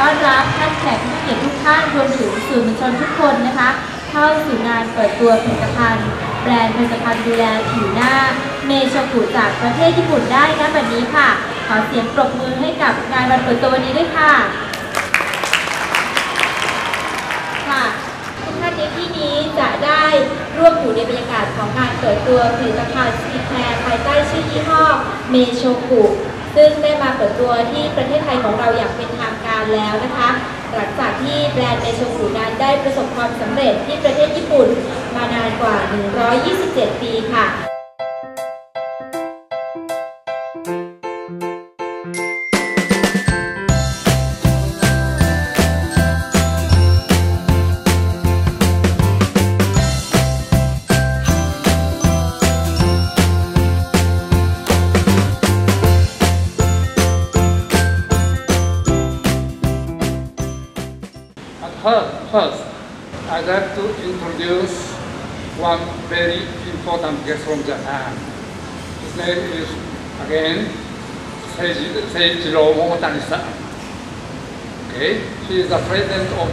ต้อนรับท่านแขกผู้เกียรติทุกท่านรวมถึงสื่อมวลชนทุกคนนะคะ เข้าสู่งานเปิดตัวผลิตภัณฑ์ แบรนด์ผลิตภัณฑ์ดูแลผิวหน้า เมโชกุจากประเทศญี่ปุ่นได้นะแบบนี้ค่ะ ขอเสียงปรบมือให้กับงานวันเปิดตัววันนี้ด้วยค่ะค่ะทุกท่านในที่นี้จะได้ร่วมอยู่ในบรรยากาศของการเปิดตัวผลิตภัณฑ์สกินแคร์ภายใต้ชื่อยี่ห้อเมโชกุ ซึ่งได้มาเปิดตัวที่ประเทศไทยของเราอย่างเป็นทางการแล้วนะคะ หลังจากที่แบรนด์เมโชกุนั้นได้ประสบความสำเร็จที่ประเทศญี่ปุ่นมานานกว่า 127 ปีค่ะ I'd like to introduce one very important guest from Japan. His name is, again, Seiji, Seijiro Momotani-san. Okay, she is the president of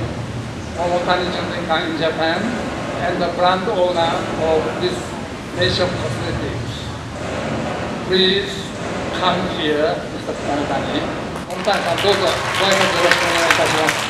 Momotani Jundenkan in Japan and the brand owner of this Nation Cosmetics. Please come here, Mr. Momotani. Momotani-san, どうぞご挨拶よろしくお願いいたします。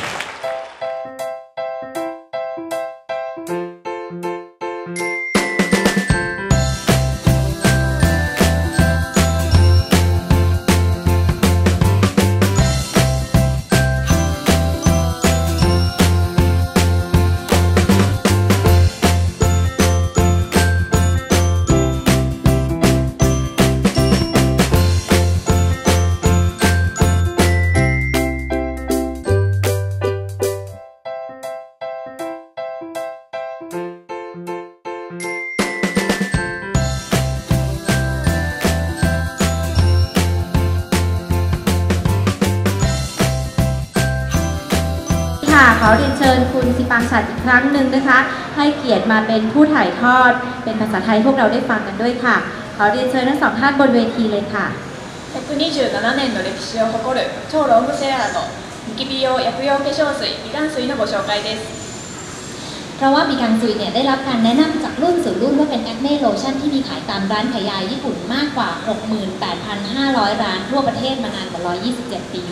ค่ะขอเรียนเชิญคุณสิปังฉัดอีกครั้งหนึ่งนะคะ ให้เกียรติมาเป็นผู้ถ่ายทอด เป็นภาษาไทยพวกเราได้ฟังกันด้วยค่ะ ขอเรียนเชิญทั้งสองท่านบนเวทีเลยค่ะ 127年の歴史を誇る超ロングセラーのニキビ用薬用化粧水美顔水のご紹介です เพราะว่าบีกังซุยเนี่ยได้รับการแนะนำจากรุ่นสู่รุ่นว่าเป็นแอคเน่โลชั่นที่มีขายตามร้านขายยาญี่ปุ่นมากกว่า 68,500 ร้านทั่วประเทศมานานกว่า 127 ปี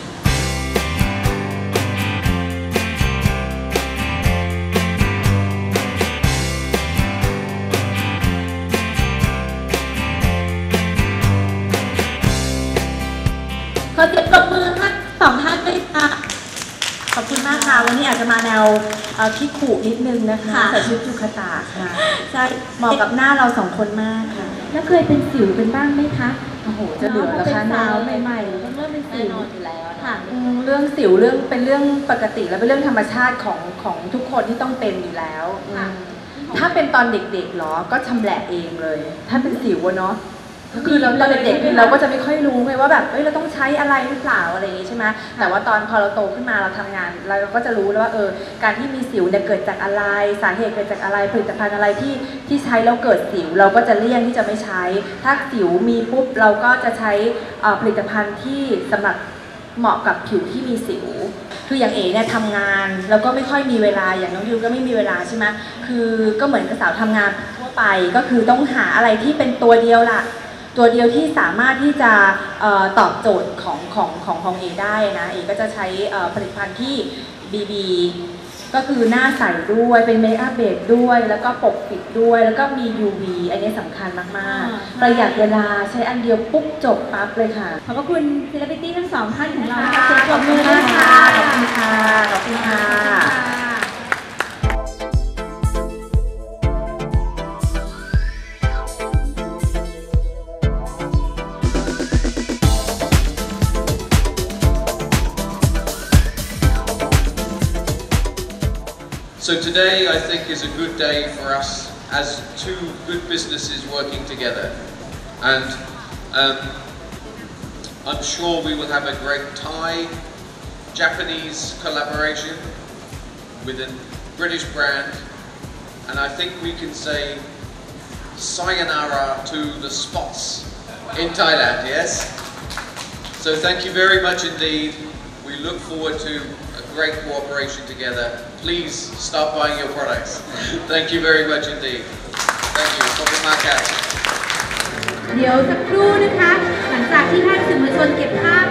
คุณมากค่ะ วันนี้อาจจะมาแนวเอ่อคิคุนิดนึงนะคะค่ะ ใส่ชุดจุคาตาค่ะใช่เหมาะกับหน้าเราสองคนมากค่ะ แล้วเคยเป็นสิวเป็นบ้างไหมคะ โอ้โห จะเหลือแล้วคะเป็นหสาน้าวใหม่ๆต้องเริ่มเป็นสิแน่วนอนอยู่แล้วนะค่ะ อืมเรื่องสิวเรื่องเป็นเรื่องปกติและเป็นเรื่องธรรมชาติของของทุกคนที่ต้องเป็นอยู่แล้วอืมค่ะถ้าเป็นตอนเด็กๆเหรอก็ชำแหละเองเลย ถ้าเป็นสิวอะเนาะ คือเราตอนเด็กๆเราก็จะไม่ค่อยรู้ไงว่าแบบเอ้ยเราต้องใช้อะไรหรือเปล่าอะไรอย่างงี้ใช่ไหมแต่ว่าตอนพอเราโตขึ้นมาเราทำงาน เราก็จะรู้แล้วว่าเออการที่มีสิวเนี่ยเกิดจากอะไร สาเหตุเกิดจากอะไรผลิตภัณฑ์อะไรที่ที่ใช้แล้วเกิดสิว เราก็จะเลี่ยงที่จะไม่ใช้ ถ้าสิวมีปุ๊บเราก็จะใช้ผลิตภัณฑ์ที่สำหรับเหมาะกับผิวที่มีสิว คืออย่างเอ๋เนี่ยทำงานแล้วก็ไม่ค่อยมีเวลา อย่างน้องยูก็ไม่มีเวลาใช่ไหมคือก็เหมือนกับสาวทำงานทั่วไป ก็คือต้องหาอะไรที่เป็นตัวเดียวล่ะ ตัวเดียวที่สามารถที่จะเออตอบโจทย์ของของของของเอได้นะเอก็จะใช้เอ่อผลิตภัณฑ์ที่ BB ก็คือหน้าใสด้วยเป็นเมคอัพเบสด้วย แล้วก็ปกปิดด้วยแล้วก็มี UV อันนี้สำคัญมากอ่าๆประหยัดเวลาใช้อันเดียวปุ๊บจบปั๊บเลยค่ะ ขอบพระคุณศิลปินทั้งสองท่านของเรานะคะเสียงปรบมือด้วยค่ะขอบคุณค่ะขอบคุณค่ะ So today I think is a good day for us as two good businesses working together. And um, I'm sure we will have a great Thai Japanese collaboration with a British brand. And I think we can say sayonara to the spots in Thailand, yes? So thank you very much indeed. We look forward to great cooperation together. Please stop buying your products. Thank you very much indeed. Thank you. ขอบคุณมากครับเดี๋ยวสักครู่นะคะ หลังจากที่ท่านสื่อมวลชนเก็บภาพ